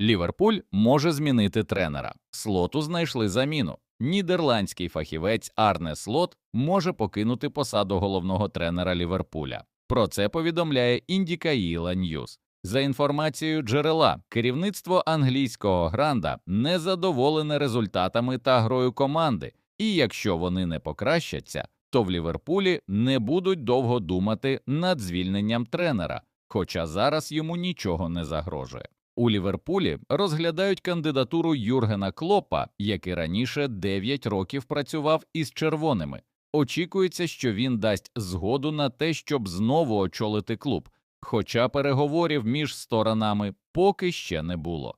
Ліверпуль може змінити тренера. Слоту знайшли заміну. Нідерландський фахівець Арне Слот може покинути посаду головного тренера Ліверпуля. Про це повідомляє Індікаїла Ньюс. За інформацією джерела, керівництво англійського гранда не задоволене результатами та грою команди, і якщо вони не покращаться, то в Ліверпулі не будуть довго думати над звільненням тренера, хоча зараз йому нічого не загрожує. У Ліверпулі розглядають кандидатуру Юргена Клопа, який раніше 9 років працював із червоними. Очікується, що він дасть згоду на те, щоб знову очолити клуб, хоча переговорів між сторонами поки ще не було.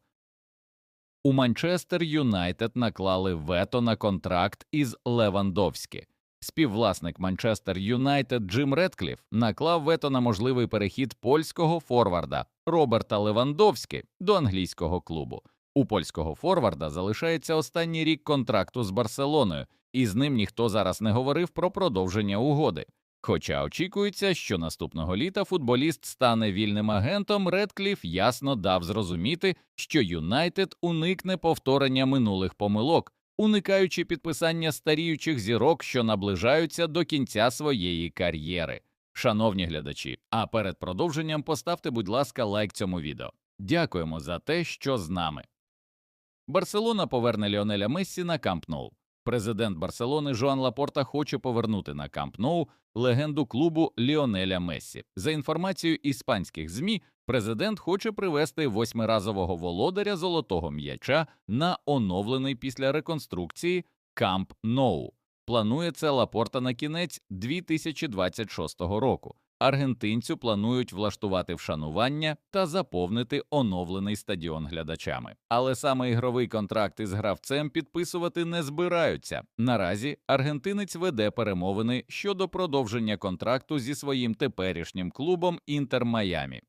У Манчестер Юнайтед наклали вето на контракт із Левандовські. Співвласник Манчестер Юнайтед Джим Редкліф наклав вето на можливий перехід польського форварда Роберта Левандовські до англійського клубу. У польського форварда залишається останній рік контракту з Барселоною, і з ним ніхто зараз не говорив про продовження угоди. Хоча очікується, що наступного літа футболіст стане вільним агентом, Редкліф ясно дав зрозуміти, що Юнайтед уникне повторення минулих помилок, уникаючи підписання старіючих зірок, що наближаються до кінця своєї кар'єри. Шановні глядачі, а перед продовженням поставте, будь ласка, лайк цьому відео. Дякуємо за те, що з нами. Барселона поверне Ліонеля Мессі на Камп Ноу. Президент Барселони Жоан Лапорта хоче повернути на Камп Ноу легенду клубу Ліонеля Мессі. За інформацією іспанських ЗМІ, президент хоче привести восьмиразового володаря золотого м'яча на оновлений після реконструкції Камп Ноу. Планує це Лапорта на кінець 2026 року. Аргентинцю планують влаштувати вшанування та заповнити оновлений стадіон глядачами. Але саме ігровий контракт із гравцем підписувати не збираються. Наразі аргентинець веде перемовини щодо продовження контракту зі своїм теперішнім клубом Інтер Майамі.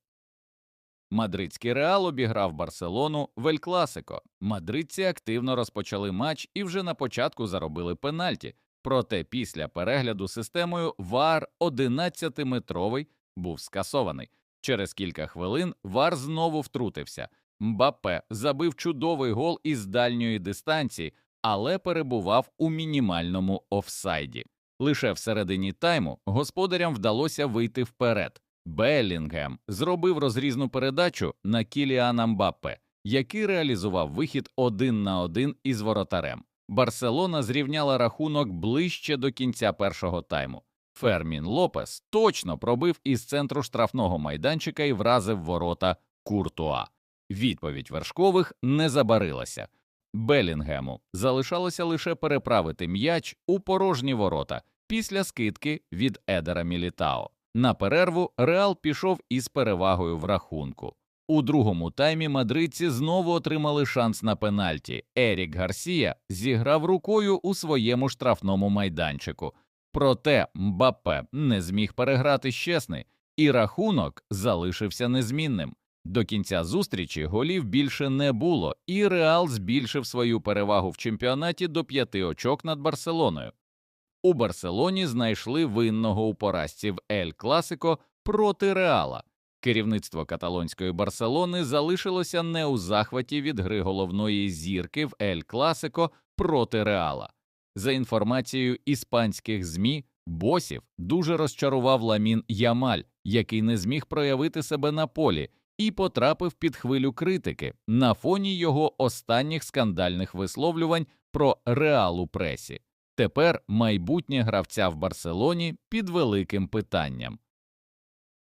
Мадридський Реал обіграв Барселону в Ель Класико. Мадридці активно розпочали матч і вже на початку заробили пенальті. Проте після перегляду системою ВАР 11-метровий був скасований. Через кілька хвилин ВАР знову втрутився. Мбаппе забив чудовий гол із дальньої дистанції, але перебував у мінімальному офсайді. Лише всередині тайму господарям вдалося вийти вперед. Беллінгем зробив розрізну передачу на Кіліана Мбаппе, який реалізував вихід один на один із воротарем. Барселона зрівняла рахунок ближче до кінця першого тайму. Фермін Лопес точно пробив із центру штрафного майданчика і вразив ворота Куртуа. Відповідь вершкових не забарилася. Белінгему залишалося лише переправити м'яч у порожні ворота після скидки від Едера Мілітао. На перерву Реал пішов із перевагою в рахунку. У другому таймі мадридці знову отримали шанс на пенальті. Ерік Гарсія зіграв рукою у своєму штрафному майданчику. Проте Мбаппе не зміг переграти щесний, і рахунок залишився незмінним. До кінця зустрічі голів більше не було, і Реал збільшив свою перевагу в чемпіонаті до п'яти очок над Барселоною. У Барселоні знайшли винного у поразці в Ель Класико проти Реала. Керівництво каталонської Барселони залишилося не у захваті від гри головної зірки в Ель Класико проти Реала. За інформацією іспанських ЗМІ, босів дуже розчарував Ламін Ямаль, який не зміг проявити себе на полі і потрапив під хвилю критики на фоні його останніх скандальних висловлювань про Реал у пресі. Тепер майбутнє гравця в Барселоні під великим питанням.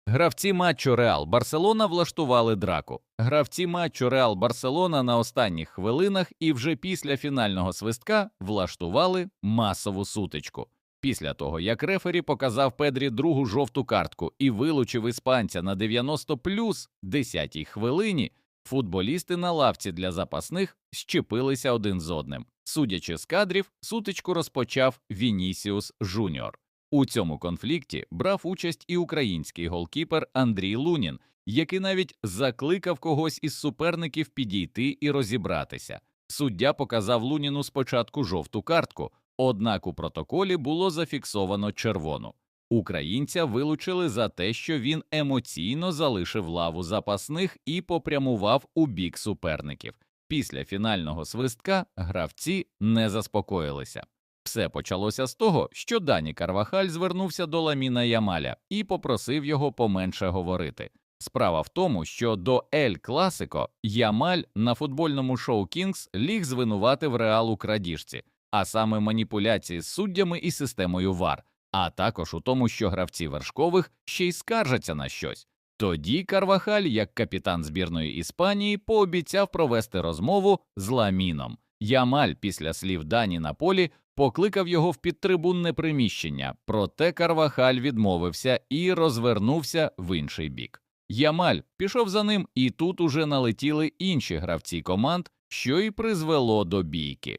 Гравці матчу Реал Барселона влаштували драку. Гравці матчу Реал Барселона на останніх хвилинах і вже після фінального свистка влаштували масову сутичку. Після того, як рефері показав Педрі другу жовту картку і вилучив іспанця на 90 плюс 10-й хвилині, футболісти на лавці для запасних щепилися один з одним. Судячи з кадрів, сутичку розпочав Вінісіус Жуніор. У цьому конфлікті брав участь і український голкіпер Андрій Лунін, який навіть закликав когось із суперників підійти і розібратися. Суддя показав Луніну спочатку жовту картку, однак у протоколі було зафіксовано червону. Українця вилучили за те, що він емоційно залишив лаву запасних і попрямував у бік суперників. Після фінального свистка гравці не заспокоїлися. Все почалося з того, що Дані Карвахаль звернувся до Ламіна Ямаля і попросив його поменше говорити. Справа в тому, що до Ель Класико Ямаль на футбольному шоу Кінгс ліг звинуватив Реал у крадіжці, а саме маніпуляції з суддями і системою ВАР, а також у тому, що гравці вершкових ще й скаржаться на щось. Тоді Карвахаль, як капітан збірної Іспанії, пообіцяв провести розмову з Ламіном. Ямаль після слів Дані на полі покликав його в підтрибунне приміщення, проте Карвахаль відмовився і розвернувся в інший бік. Ямаль пішов за ним, і тут уже налетіли інші гравці команд, що й призвело до бійки.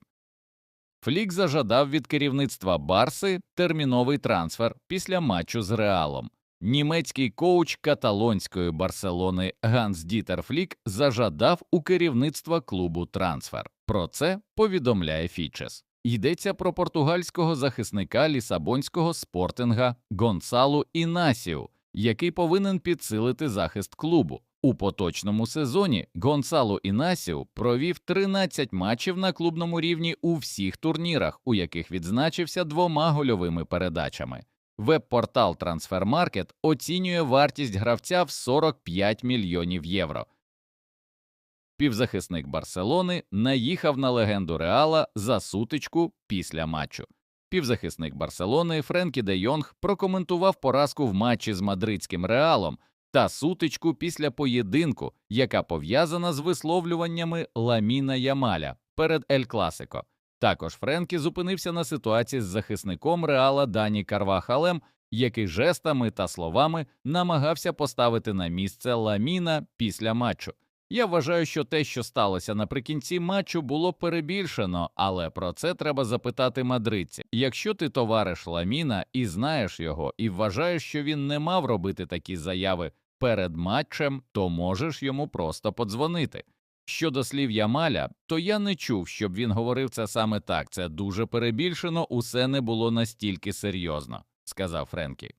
Флік зажадав від керівництва Барси терміновий трансфер після матчу з Реалом. Німецький коуч каталонської Барселони Ганс Дітер Флік зажадав у керівництва клубу трансфер. Про це повідомляє Фічес. Йдеться про португальського захисника лісабонського спортинга Гонсалу Інасіу, який повинен підсилити захист клубу. У поточному сезоні Гонсало Інасіу провів 13 матчів на клубному рівні у всіх турнірах, у яких відзначився двома гольовими передачами. Веб-портал Transfermarkt оцінює вартість гравця в 45 мільйонів євро. Півзахисник Барселони наїхав на легенду Реала за сутичку після матчу. Півзахисник Барселони Френкі де Йонг прокоментував поразку в матчі з мадридським Реалом та сутичку після поєдинку, яка пов'язана з висловлюваннями Ламіна Ямаля перед Ель Класико. Також Френкі зупинився на ситуації з захисником Реала Дані Карвахалем, який жестами та словами намагався поставити на місце Ламіна після матчу. Я вважаю, що те, що сталося наприкінці матчу, було перебільшено, але про це треба запитати мадридці. Якщо ти товариш Ламіна і знаєш його, і вважаєш, що він не мав робити такі заяви перед матчем, то можеш йому просто подзвонити. Щодо слів Ямаля, то я не чув, щоб він говорив це саме так. Це дуже перебільшено, усе не було настільки серйозно, сказав Френкі.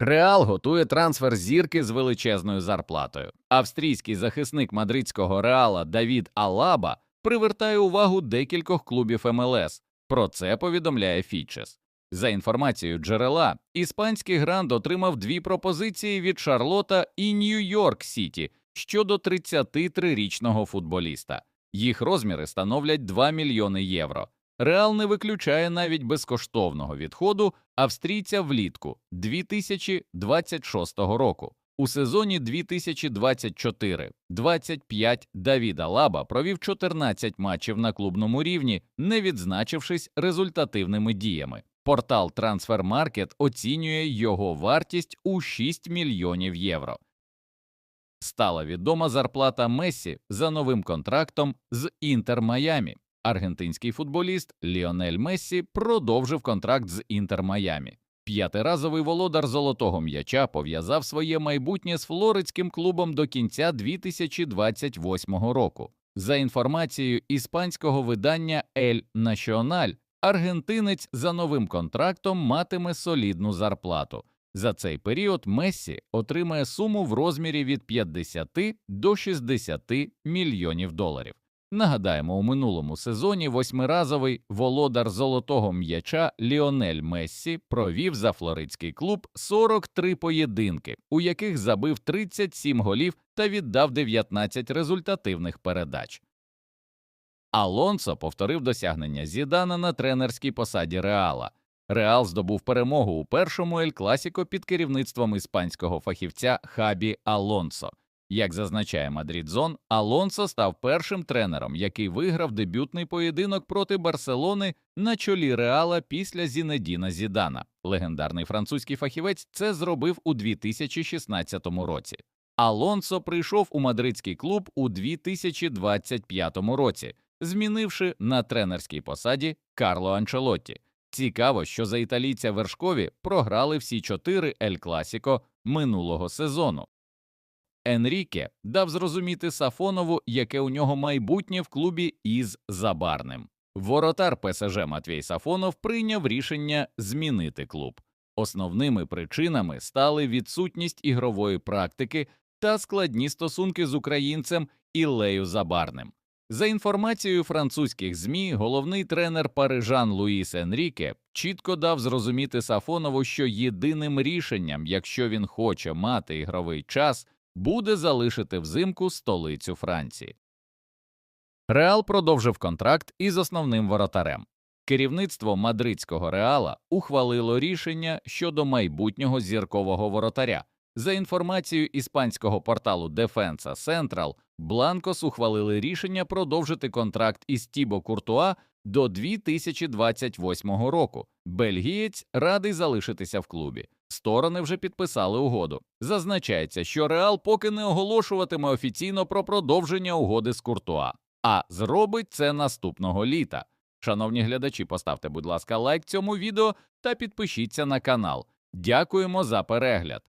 Реал готує трансфер зірки з величезною зарплатою. Австрійський захисник мадридського реала Давід Алаба привертає увагу декількох клубів МЛС. Про це повідомляє Фічес. За інформацією джерела, іспанський гранд отримав дві пропозиції від Шарлота і Нью-Йорк Сіті щодо 33-річного футболіста. Їх розміри становлять 2 мільйони євро. Реал не виключає навіть безкоштовного відходу австрійця влітку 2026 року. У сезоні 2024-25 Давід Алаба провів 14 матчів на клубному рівні, не відзначившись результативними діями. Портал Transfermarkt оцінює його вартість у 6 мільйонів євро. Стала відома зарплата Мессі за новим контрактом з Інтер Майамі. Аргентинський футболіст Ліонель Мессі продовжив контракт з Інтер Майамі. П'ятиразовий володар золотого м'яча пов'язав своє майбутнє з флоридським клубом до кінця 2028 року. За інформацією іспанського видання Ель Національ, аргентинець за новим контрактом матиме солідну зарплату. За цей період Мессі отримає суму в розмірі від 50 до 60 мільйонів доларів. Нагадаємо, у минулому сезоні восьмиразовий володар золотого м'яча Ліонель Мессі провів за флоридський клуб 43 поєдинки, у яких забив 37 голів та віддав 19 результативних передач. Алонсо повторив досягнення Зідана на тренерській посаді Реала. Реал здобув перемогу у першому Ель Класіко під керівництвом іспанського фахівця Хабі Алонсо. Як зазначає Мадрідзон, Алонсо став першим тренером, який виграв дебютний поєдинок проти Барселони на чолі Реала після Зінедіна Зідана. Легендарний французький фахівець це зробив у 2016 році. Алонсо прийшов у мадридський клуб у 2025 році, змінивши на тренерській посаді Карло Анчелотті. Цікаво, що за італійця вершкові програли всі чотири Ель Класіко минулого сезону. Енріке дав зрозуміти Сафонову, яке у нього майбутнє в клубі із Забарним. Воротар ПСЖ Матвій Сафонов прийняв рішення змінити клуб. Основними причинами стали відсутність ігрової практики та складні стосунки з українцем Іллею Забарним. За інформацією французьких ЗМІ, головний тренер парижан Луїс Енріке чітко дав зрозуміти Сафонову, що єдиним рішенням, якщо він хоче мати ігровий час, буде залишити взимку столицю Франції. Реал продовжив контракт із основним воротарем. Керівництво мадридського реала ухвалило рішення щодо майбутнього зіркового воротаря. За інформацією іспанського порталу Defensa Central, Бланкос ухвалили рішення продовжити контракт із Тібо Куртуа до 2028 року. Бельгієць радий залишитися в клубі. Сторони вже підписали угоду. Зазначається, що Реал поки не оголошуватиме офіційно про продовження угоди з Куртуа, а зробить це наступного літа. Шановні глядачі, поставте, будь ласка, лайк цьому відео та підпишіться на канал. Дякуємо за перегляд.